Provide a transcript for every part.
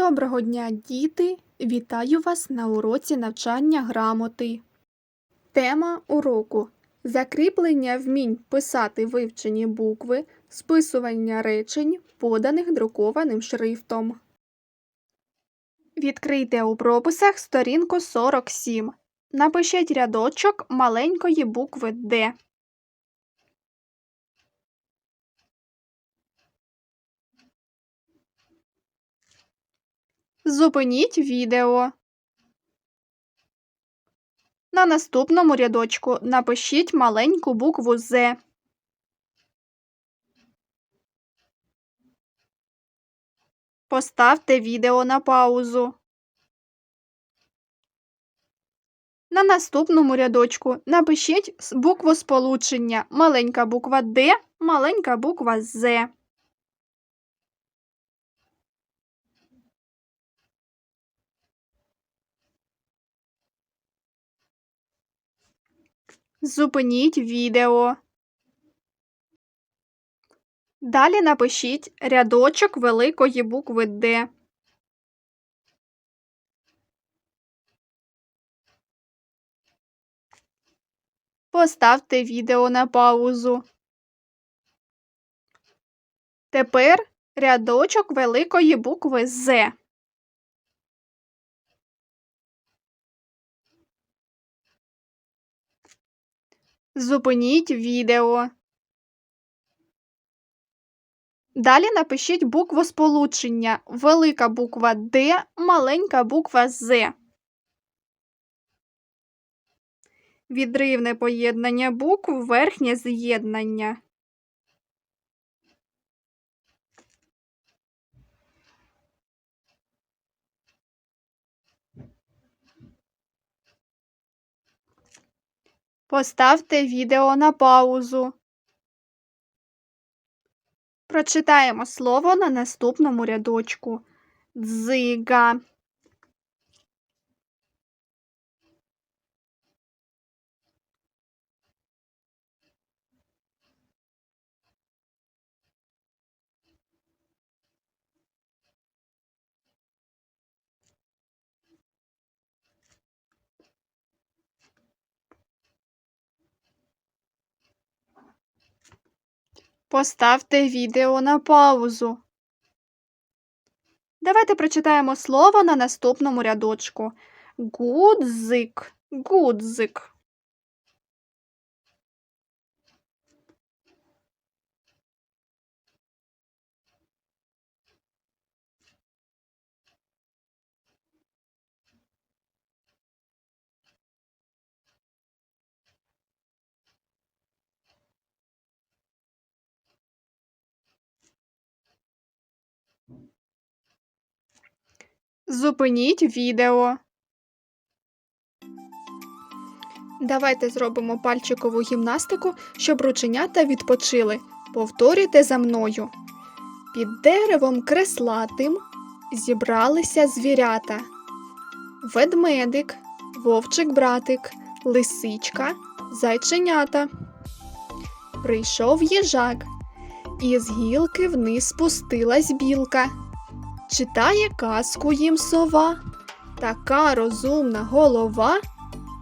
Доброго дня, діти! Вітаю вас на уроці навчання грамоти. Тема уроку закріплення вмінь писати вивчені букви, списування речень, поданих друкованим шрифтом. Відкрийте у прописах сторінку 47. Напишіть рядочок маленької букви Д. Зупиніть відео. На наступному рядочку напишіть маленьку букву З. Поставте відео на паузу. На наступному рядочку напишіть букву сполучення маленька буква Д, маленька буква З. Зупиніть відео. Далі напишіть рядочок великої букви Д. Поставте відео на паузу. Тепер рядочок великої букви З. Зупиніть відео. Далі напишіть букву сполучення велика буква Д, маленька буква З. Відривне поєднання букв, верхнє з'єднання. Поставте відео на паузу. Прочитаємо слово на наступному рядочку. Дзига. Поставте відео на паузу. Давайте прочитаємо слово на наступному рядочку. Гудзик. Гудзик. Зупиніть відео. Давайте зробимо пальчикову гімнастику, щоб рученята відпочили. Повторюйте за мною. Під деревом креслатим зібралися звірята. Ведмедик, вовчик-братик, лисичка, зайченята. Прийшов їжак, і з гілки вниз спустилась білка. Читає казку їм сова, така розумна голова.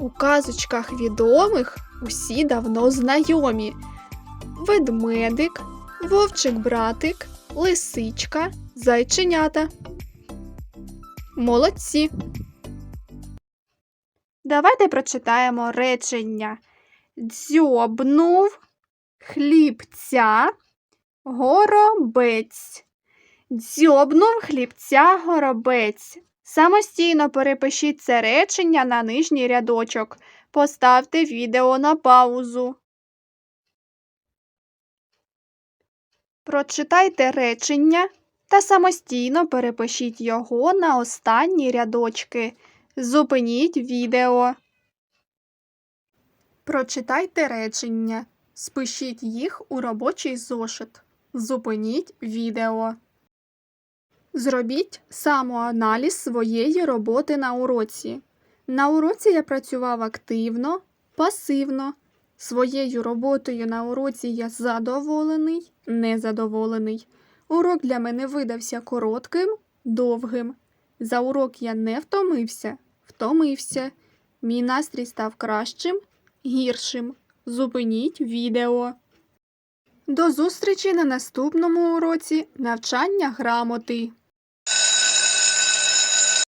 У казочках відомих усі давно знайомі. Ведмедик, вовчик-братик, лисичка, зайченята. Молодці. Давайте прочитаємо речення. Дзьобнув хлібця горобець. Дзьобнув хлібця горобець. Самостійно перепишіть це речення на нижній рядочок. Поставте відео на паузу. Прочитайте речення та самостійно перепишіть його на останні рядочки. Зупиніть відео. Прочитайте речення. Спишіть їх у робочий зошит. Зупиніть відео. Зробіть самоаналіз своєї роботи на уроці. На уроці я працював активно, пасивно. Своєю роботою на уроці я задоволений, незадоволений. Урок для мене видався коротким, довгим. За урок я не втомився, втомився. Мій настрій став кращим, гіршим. Зупиніть відео. До зустрічі на наступному уроці навчання грамоти.